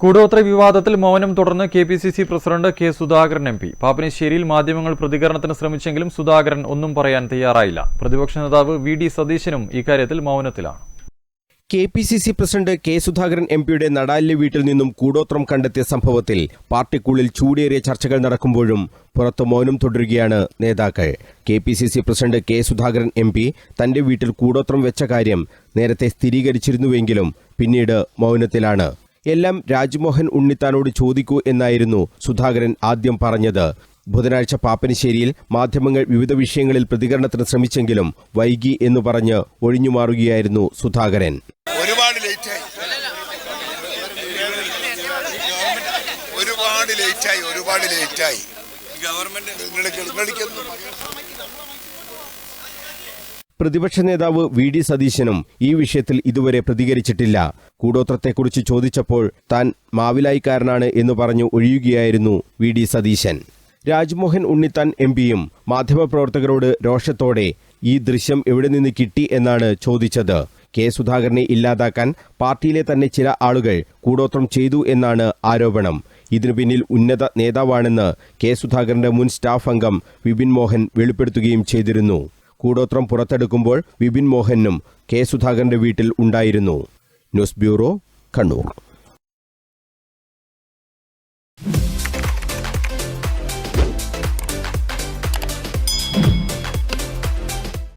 കൂടോത്ര വിവാദത്തിൽ മൗനം തുടർന്ന് K P C C president K Sudhakaran M P. പാപ്പനശ്ശേരിയിൽ മാധ്യമങ്ങൾ പ്രതികരണത്തിന് ശ്രമിച്ചെങ്കിലും സുധാകരൻ ഒന്നും പറയാൻ തയ്യാറായില്ല. പ്രതിപക്ഷ നേതാവ് വി ഡി സതീശനും ഇക്കാര്യത്തിൽ മൗനത്തിലാണ്. K P C C president K Sudhakaran M പിയുടെ നടാലിലെ വീട്ടിൽ നിന്നും കൂടോത്രം കണ്ടെത്തിയ സംഭവത്തിൽ പാർട്ടിക്കുള്ളിൽ ചൂടേറിയ ചർച്ചകൾ നടക്കുമ്പോഴും പുറത്ത് മൗനം തുടരുകയാണ് നേതാക്കൾ. K P C C president K Sudhakaran M P തന്റെ വീട്ടിൽ കൂടോത്രം വെച്ച കാര്യം നേരത്തെ സ്ഥിരീകരിച്ചിരുന്നുവെങ്കിലും പിന്നീട് മൗനത്തിലാണ്. എല്ലാം രാജ്മോഹൻ ഉണ്ണിത്താനോട് ചോദിക്കൂ എന്നായിരുന്നു സുധാകരൻ ആദ്യം പറഞ്ഞത്. ബുധനാഴ്ച പാപ്പനശ്ശേരിയിൽ മാധ്യമങ്ങൾ വിവിധ വിഷയങ്ങളിൽ പ്രതികരണത്തിന് ശ്രമിച്ചെങ്കിലും വൈകി എന്ന് പറഞ്ഞ് ഒഴിഞ്ഞുമാറുകയായിരുന്നു സുധാകരൻ. ഒരുപാട് ലേറ്റായി. ഒരുപാട് ലേറ്റായി ഒരുപാട് ലേറ്റായി. ഗവൺമെന്റ് പ്രതിപക്ഷ നേതാവ് വി ഡി സതീശനും ഈ വിഷയത്തിൽ ഇതുവരെ പ്രതികരിച്ചിട്ടില്ല. കൂടോത്രത്തെക്കുറിച്ച് ചോദിച്ചപ്പോൾ താൻ മാവിലായിക്കാരനാണ് എന്ന് പറഞ്ഞു ഒഴിയുകയായിരുന്നു V D Satheesan. Rajmohan Unnithan M പിയും മാധ്യമപ്രവർത്തകരോട് രോഷത്തോടെ ഈ ദൃശ്യം എവിടെ നിന്ന് കിട്ടി എന്നാണ് ചോദിച്ചത്. കെ സുധാകരനെ ഇല്ലാതാക്കാൻ പാർട്ടിയിലെ തന്നെ ചില ആളുകൾ കൂടോത്രം ചെയ്തു എന്നാണ് ആരോപണം. ഇതിനു പിന്നിൽ ഉന്നത നേതാവാണെന്ന് കെ സുധാകരന്റെ മുൻ സ്റ്റാഫ് അംഗം വിപിൻ മോഹൻ വെളിപ്പെടുത്തുകയും ചെയ്തിരുന്നു. കൂടോത്രം പുറത്തെടുക്കുമ്പോൾ വിപിൻ മോഹനും കെ സുധാകരന്റെ വീട്ടിൽ ഉണ്ടായിരുന്നു. News bureau Kannur.